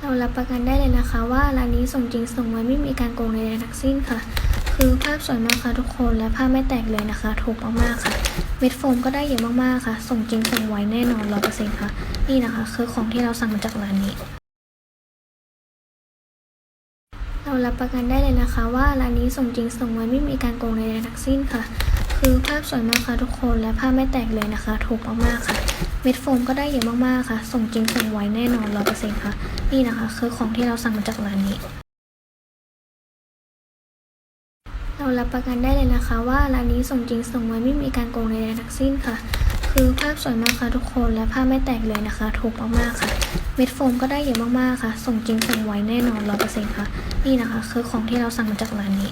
เรารับประกันได้เลยนะคะ ว่าร้านนี้ส่งจริงส่งไวไม่มีการโกงใดๆทั้งสิ้นค่ะ คือภาพสวยมากค่ะทุกคนและผ้าไม่แตกเลยนะคะ ถูกมากๆค่ะเม็ดโฟมก็ได้เยอะมากๆค่ะ ส่งจริงส่งไวแน่นอนร้อยเปอร์เซ็นต์ค่ะ นี่นะคะ คือของที่เราสั่งมาจากร้านนี้ เรารับประกันได้เลยนะคะ ว่าร้านนี้ส่งจริงส่งไวไม่มีการโกงใดๆทั้งสิ้นค่ะ คือภาพสวยมากค่ะทุกคนและผ้าไม่แตกเลยนะคะ ถูกมากๆค่ะ เม็ดโฟมก็ได้เยอะมากๆค่ะ ส่งจริงส่งไวแน่นอนร้อยเปอร์เซ็นต์ค่ะ นี่นะคะ คือของที่เราสั่งมาจากร้านนี้ เรารับประกันได้เลยนะคะว่าร้านนี้ส่งจริงส่งไวไม่มีการโกงใดๆทั้งสิ้นค่ะ คือภาพสวยมากค่ะทุกคนและผ้าไม่แตกเลยนะคะ ถูกมากๆค่ะ เม็ดโฟมก็ได้เยอะมากๆค่ะ ส่งจริงส่งไวแน่นอนร้อยเปอร์เซ็นต์ค่ะ นี่นะคะ คือของที่เราสั่งมาจากร้านนี้